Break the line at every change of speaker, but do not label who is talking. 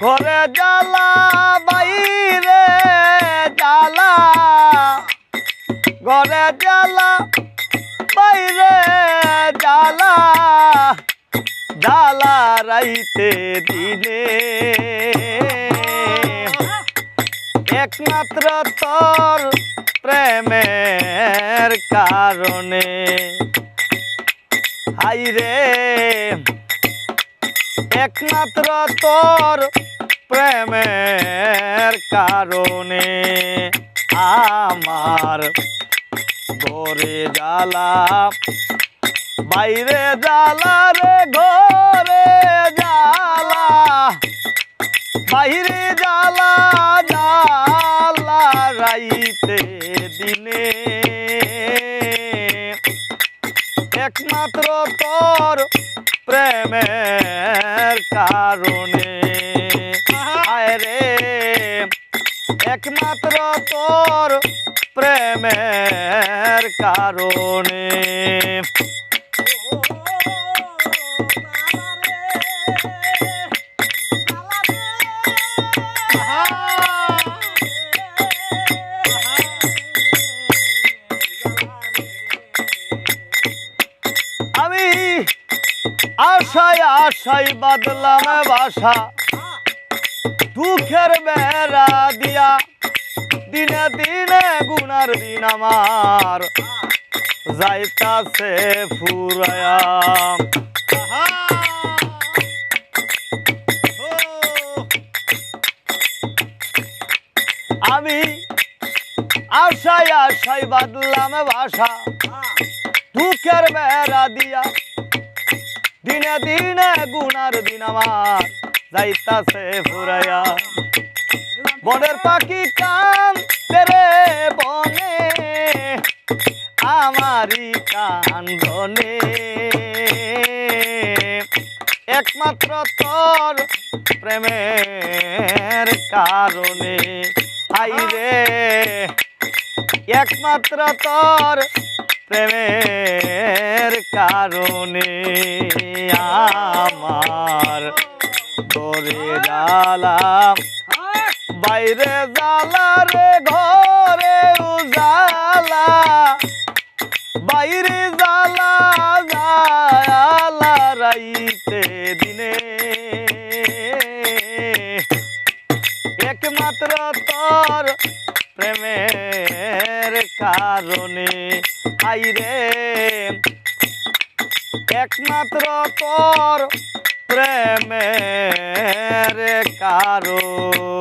ঘরে জ্বালা, বাইরে জ্বালা। ঘরে জ্বালা, বাইরে জ্বালা। জ্বালা রাইতে দিনে। একমাত্র তোর প্রেমের কারণে। হাই রে একমাত্র তোর প্রেমের কারণে আমার ঘরে জ্বালা, বাইরে জ্বালা রে, ঘরে জ্বালা, বাইরে জ্বালা জ্বালা রাইতে দিনে। একমাত্র তোর প্রেমের কারণে। আয় রে একমাত্র তোর প্রেমের কারণে। আশায় আশায় বাদলাম বাসা। দুঃখের বেড়া দিয়া দিনে দিনে গুনার দিন আমার। যাইতাছে ফুরায়া। আমি আশায় আশায় বাদলাম বাসা। দুঃখের বেড়া দিয়া দিনে দিনে গুনার দিন আমার যাইতাছে ফুরাইয়া বনের পাখি কান তেরে বনে আমারি কান্দনে একমাত্র তোর প্রেমের কারণে। হাই একমাত্র তোর প্রেমের কারণে আমার তোরে ডালাম বাইরে জালা রে, ঘরে উজালা। বাইরে জালা জালা রাইতে দিনে। একমাত্র তোর প্রেমের কারণে আইরে। একমাত্র তোর প্রেমের কারণে।